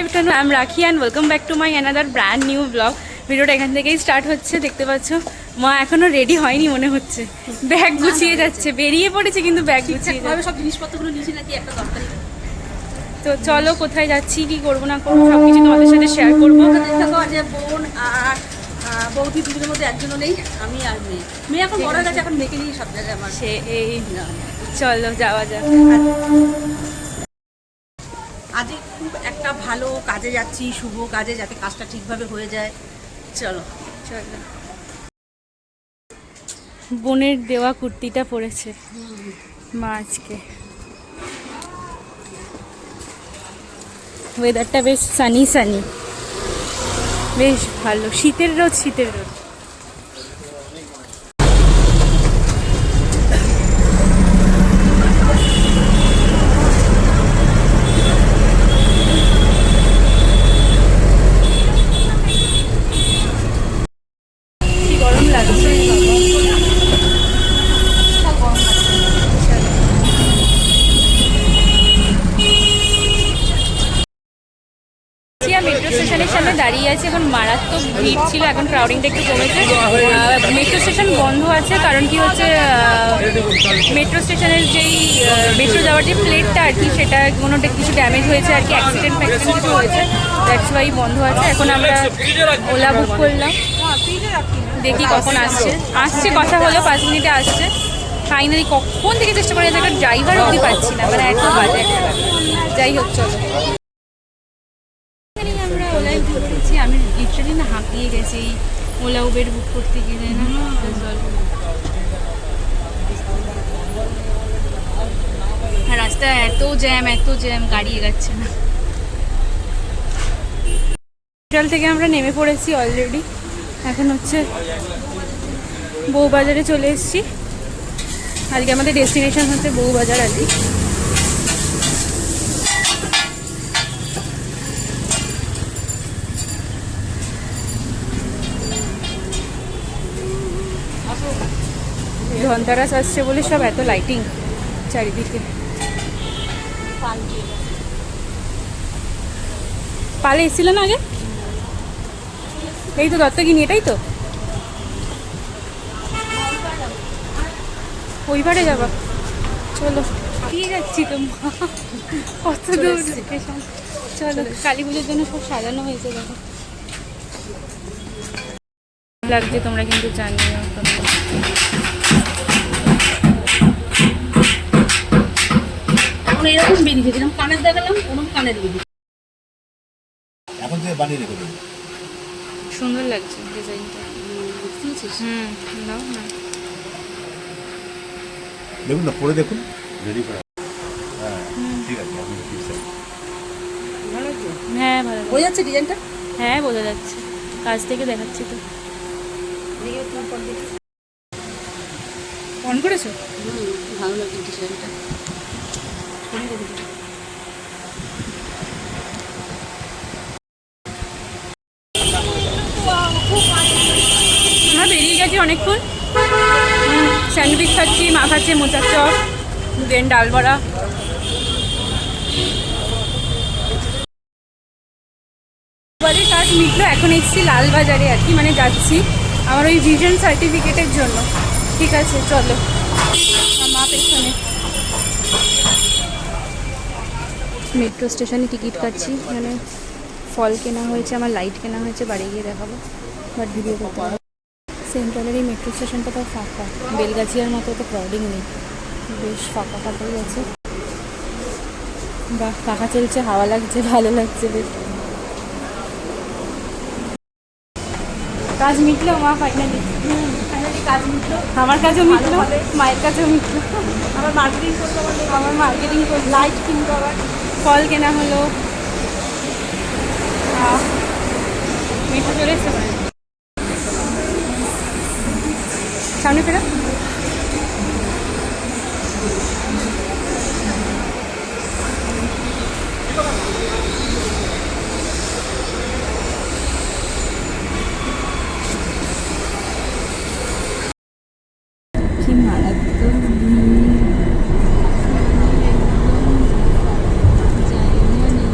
I'm Rakhi and welcome back to my another brand new blog ভিডিওটা এখান থেকেই start হচ্ছে দেখতে পাচ্ছ? মা এখনও রেডি হয়নি মনে হচ্ছে। ব্যাগ গুছিয়ে যাচ্ছে বেরিয়ে পড়েছে কিন্তু ব্যাগ গুছিয়ে ঠিকঠাকভাবে সব জিনিসপত্রগুলো নিয়েছি নাকি একটা দরকারি। তো চলো কোথায় যাচ্ছি কি করব না করব সব কিছু তোমাদের সাথে শেয়ার করব। যে বোন আর বৌদি দুজনের মধ্যে একজনও নেই আমি আর মেয়ে। মেয়ে এখন বড় গেছে এখন মেয়েকে নিয়ে সব জায়গায় আমার। সে এই চলো যাওয়া যাক। আজকে খুব একটা ভালো কাজে যাচ্ছি, শুভ কাজে যাতে কাজটা ঠিকভাবে হয়ে যায়। চলো। বোনের দেওয়া কুর্তিটা পরেছে মা আজকে। ওয়েদারটা বেশ সানি সানি বেশ ভালো, শীতের রোদ শীতের রোদ কি গরম লাগছে মেট্রো স্টেশনের সামনে দাঁড়িয়ে আছে এখন মারাত্মক ভিড় ছিল, এখন ক্রাউডিংটা একটু কমেছে। মেট্রো স্টেশন বন্ধ আছে, কারণ কি হচ্ছে মেট্রো স্টেশনের যেই মেট্রো যাওয়ার যে প্লেটটা আর কি, সেটা কোনো কিছু ড্যামেজ হয়েছে আর কি অ্যাক্সিডেন্ট ফ্যাক্সিডেন্ট কিছু হয়েছে। দ্যাটস ওয়াই বন্ধ আছে। এখন আমরা ওলা বুক করলাম। দেখি কখন আসছে। আসছে, কথা হলো, পাঁচ মিনিটে আসছে। ফাইনালি কখন থেকে চেষ্টা করে একটা ড্রাইভার অবধি পাচ্ছি না। মানে এত বাজে। যাই হোক, চলো এখানেই আমরা ওলায় বুক করছি আমি লিটারালি না হাঁপিয়ে গেছি। এই ওলা উবের বুক করতে গেলে না রাস্তা এত জ্যাম এত জ্যাম গাড়ি এগাচ্ছে না। হোটেল থেকে আমরা নেমে পড়েছি অলরেডি এখন হচ্ছে বউবাজারে চলে এসেছি। আজকে আমাদের ডেস্টিনেশন হচ্ছে বউবাজার আর কি। ধনতেরাস আসছে বলে সব এত লাইটিং চারিদিকে। পালে এসেছিল না আগে? এই তো দত্তগিনি এটাই তো? ওই পারে যাবা। চলো। দিয়ে যাচ্ছি তো মা কত দূর। চলো। কালী পুজোর জন্য সব সাজানো হয়েছে দেখো। লাগছে তোমরা কিন্তু জানিও তোমরা। এখন এরকম বেরিয়েছে যেরকম কানের দেখালাম ওরকম কানের বেরিয়েছে এখন থেকে বানিয়ে রেখে দেবো সুন্দর লাগছে ডিজাইনটা। বুঝতে পেরেছিস হুম নাও না। দেখুন না পরে দেখুন। রেডি করা হ্যাঁ ঠিক আছে আপনি ঠিক আছে। ভালো লাগছে? হ্যাঁ ভালো বোঝা যাচ্ছে ডিজাইনটা? হ্যাঁ বোঝা যাচ্ছে। কাজ থেকে দেখাচ্ছি তো। অন করেছ? হুম ভালো লাগছে ডিজাইনটা। আমরা বেরিয়ে গেছি অনেকক্ষণ। স্যান্ডউইচ খাচ্ছি, মা খাচ্ছে, মোচার চপ, দেন ডাল বড়া। বাড়ির কাজ মিটলো, এখন এসেছি লালবাজারে আর কি মানে যাচ্ছি আমার ওই ভিশন সার্টিফিকেটের জন্য। ঠিক আছে, চলো। মা পেছনে। মেট্রো স্টেশনে টিকিট কাটছি মানে ফল কেনা হয়েছে আমার লাইট কেনা হয়েছে বাড়ি গিয়ে দেখাবো বাট ভিডিও করতে হবে। সেন্ট্রালের এই মেট্রো স্টেশনটা তো ফাঁকা বেলগাছিয়ার মতো তো ক্রাউডিং নেই বেশ ফাঁকা ফাঁকাই আছে। বাহ ফাঁকা চলছে হাওয়া লাগছে ভালো লাগছে বেশ। কাজ মিটলো মা ফাইনালি ফাইনালি কাজ মিটলো। আমার কাছেও মিটলো মায়ের কাছেও মিটলো। আবার মার্কেটিং করতে আমার মার্কেটিং লাইট কিনতে আবার ফল কেনা হলো। মিঠে চলে সামনে ফেরো কি মারাত্মক ভিড়। জায়গা নেই।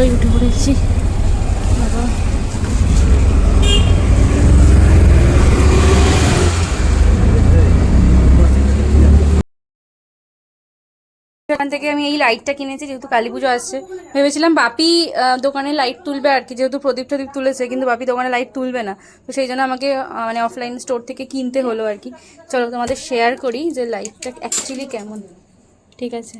অটোয় উঠে পড়েছি। এখান থেকে আমি এই লাইটটা কিনেছি, যেহেতু কালী পুজো আসছে। ভেবেছিলাম বাপি দোকানে লাইট তুলবে আর কি, যেহেতু প্রদীপ টদীপ তুলেছে, কিন্তু বাপি দোকানে লাইট তুলবে না। তো সেই জন্য আমাকে মানে অফলাইন স্টোর থেকে কিনতে হলো আর কি। চলো তোমাদের শেয়ার করি যে লাইটটা অ্যাকচুয়ালি কেমন। ঠিক আছে।